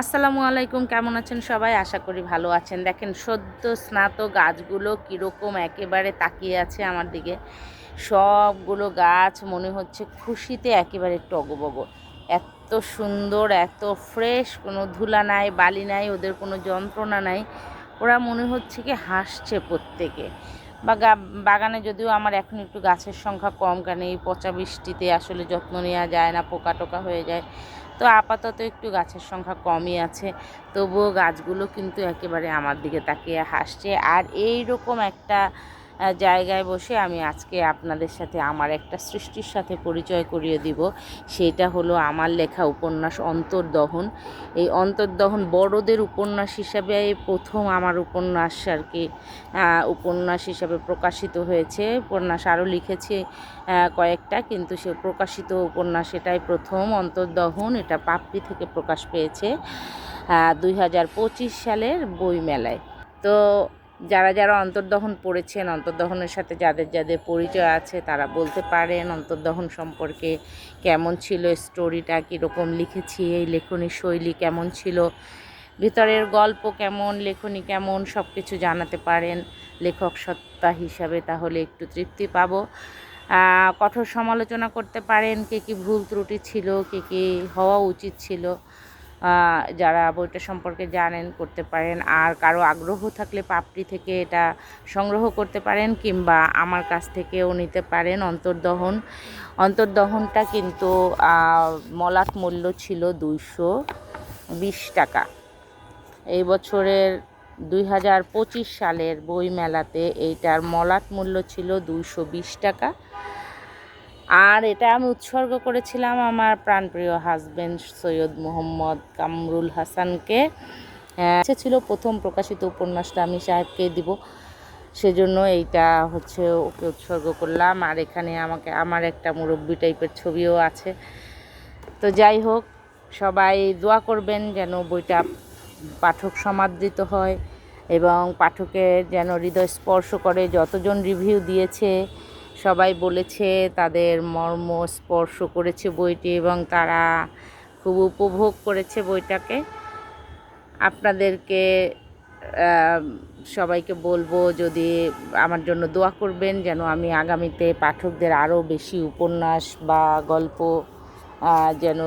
আসসালামু আলাইকুম, কেমন আছেন সবাই? আশা করি ভালো আছেন। দেখেন, সদ্য স্নাত গাছগুলো কীরকম একেবারে তাকিয়ে আছে আমার দিকে। সবগুলো গাছ মনে হচ্ছে খুশিতে একেবারে টগবগ। এত সুন্দর, এত ফ্রেশ, কোনো ধুলা নাই, বালি নাই, ওদের কোনো যন্ত্রণা নাই। ওরা মনে হচ্ছে কি হাসছে প্রত্যেকে। বা বাগানে যদিও আমার এখন একটু গাছের সংখ্যা কম কেন এই পচা বৃষ্টিতে আসলে যত্ন নেওয়া যায় না পোকা টোকা হয়ে যায়। তো আপাতত একটু গাছের সংখ্যা কমই আছে। তবুও গাছগুলো কিন্তু একেবারে আমার দিকে তাকিয়ে হাসছে। আর এই রকম একটা জায়গায় বসে আমি আজকে আপনাদের সাথে আমার একটা সৃষ্টির সাথে পরিচয় করিয়ে দিব। সেটা হলো আমার লেখা উপন্যাস অন্তর্দহন। এই অন্তর্দহন বড়দের উপন্যাস হিসাবে প্রথম আমার উপন্যাস আর কি উপন্যাস হিসাবে প্রকাশিত হয়েছে। উপন্যাস আরও লিখেছে কয়েকটা, কিন্তু সে প্রকাশিত উপন্যাস এটাই প্রথম। অন্তর্দহন, এটা পাপড়ি থেকে প্রকাশ পেয়েছে দুই হাজার পঁচিশ সালের বইমেলায়। তো যারা যারা অন্তর্দহন পড়েছেন, অন্তর্দহনের সাথে যাদের যাদের পরিচয় আছে, তারা বলতে পারেন অন্তর্দহন সম্পর্কে কেমন ছিল স্টোরিটা কীরকম লিখেছি, এই লেখনী শৈলী কেমন ছিল, ভিতরের গল্প কেমন, লেখনী কেমন সব কিছু জানাতে পারেন। লেখক সত্তা হিসাবে তাহলে একটু তৃপ্তি পাবো। কঠোর সমালোচনা করতে পারেন, কে কী ভুল ত্রুটি ছিল, কে কী হওয়া উচিত ছিল। যারা বইটা সম্পর্কে জানেন, করতে পারেন। আর কারও আগ্রহ থাকলে পাপড়ি থেকে এটা সংগ্রহ করতে পারেন কিংবা আমার কাছ থেকেও নিতে পারেন অন্তর্দহন। অন্তর্দহনটা কিন্তু মলাট মূল্য ছিল দুইশো বিশ টাকা। এই বছরের দুই হাজার পঁচিশ সালের বই মেলাতে এইটার মলাট মূল্য ছিল দুইশো বিশ টাকা। আর এটা আমি উৎসর্গ করেছিলাম আমার প্রাণপ্রিয় হাজব্যান্ড সৈয়দ মোহাম্মদ কামরুল হাসানকে। ইচ্ছে ছিল প্রথম প্রকাশিত উপন্যাসটা আমি সাহেবকে দিব। সেজন্য এইটা হচ্ছে ওকে উৎসর্গ করলাম। আর এখানে আমাকে, আমার একটা মুরব্বী টাইপের ছবিও আছে। তো যাই হোক, সবাই দোয়া করবেন যেন বইটা পাঠক সমাদৃত হয় এবং পাঠকের যেন হৃদয় স্পর্শ করে। যতজন রিভিউ দিয়েছে সবাই বলেছে, তাদের মর্ম স্পর্শ করেছে বইটি এবং তারা খুব উপভোগ করেছে বইটাকে। আপনাদেরকে সবাইকে বলব যদি আমার জন্য দোয়া করবেন যেন আমি আগামীতে পাঠকদের আরও বেশি উপন্যাস বা গল্প যেন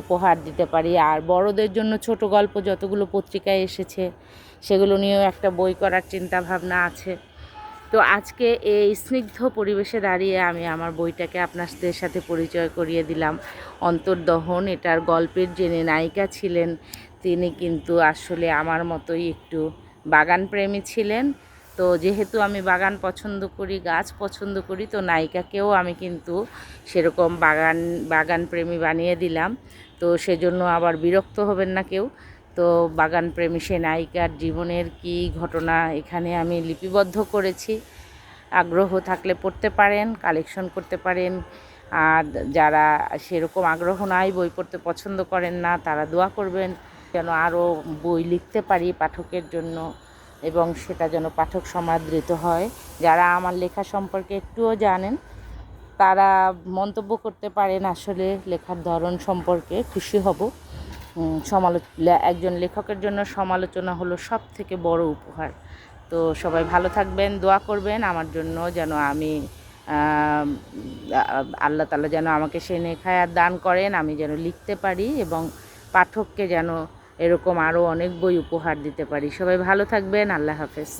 উপহার দিতে পারি। আর বড়দের জন্য ছোট গল্প, যতগুলো পত্রিকায় এসেছে, সেগুলো নিয়েও একটা বই করার চিন্তাভাবনা আছে। তো আজকে এই স্নিগ্ধ পরিবেশে দাঁড়িয়ে আমি আমার বইটাকে আপনাদের সাথে পরিচয় করিয়ে দিলাম। অন্তর্দহন, এটার গল্পের যিনি নায়িকা ছিলেন, তিনি কিন্তু আসলে আমার মতোই একটু বাগান প্রেমী ছিলেন। তো যেহেতু আমি বাগান পছন্দ করি, গাছ পছন্দ করি, তো নায়িকাকেও আমি কিন্তু সেরকম বাগান বাগান প্রেমী বানিয়ে দিলাম। তো সেজন্য আবার বিরক্ত হবেন না কেউ। তো বাগান প্রেমী সে নায়িকার জীবনের কি ঘটনা এখানে আমি লিপিবদ্ধ করেছি। আগ্রহ থাকলে পড়তে পারেন কালেকশন করতে পারেন। আর যারা সেরকম আগ্রহ নাই, বই পড়তে পছন্দ করেন না, তারা দোয়া করবেন যেন আরও বই লিখতে পারি পাঠকের জন্য এবং সেটা যেন পাঠক সমাদৃত হয়। যারা আমার লেখা সম্পর্কে একটুও জানেন, তারা মন্তব্য করতে পারেন, আসলে লেখার ধরন সম্পর্কে খুশি হব। সমালো একজন লেখকের জন্য সমালোচনা হলো সব থেকে বড় উপহার। তো সবাই ভালো থাকবেন, দোয়া করবেন, আমার জন্য যেন আমি আল্লাহ তালা যেন আমাকে সে নেখায়ার দান করেন, আমি যেন লিখতে পারি এবং পাঠককে যেন এরকম আরও অনেক বই উপহার দিতে পারি। সবাই ভালো থাকবেন, আল্লাহ হাফেজ।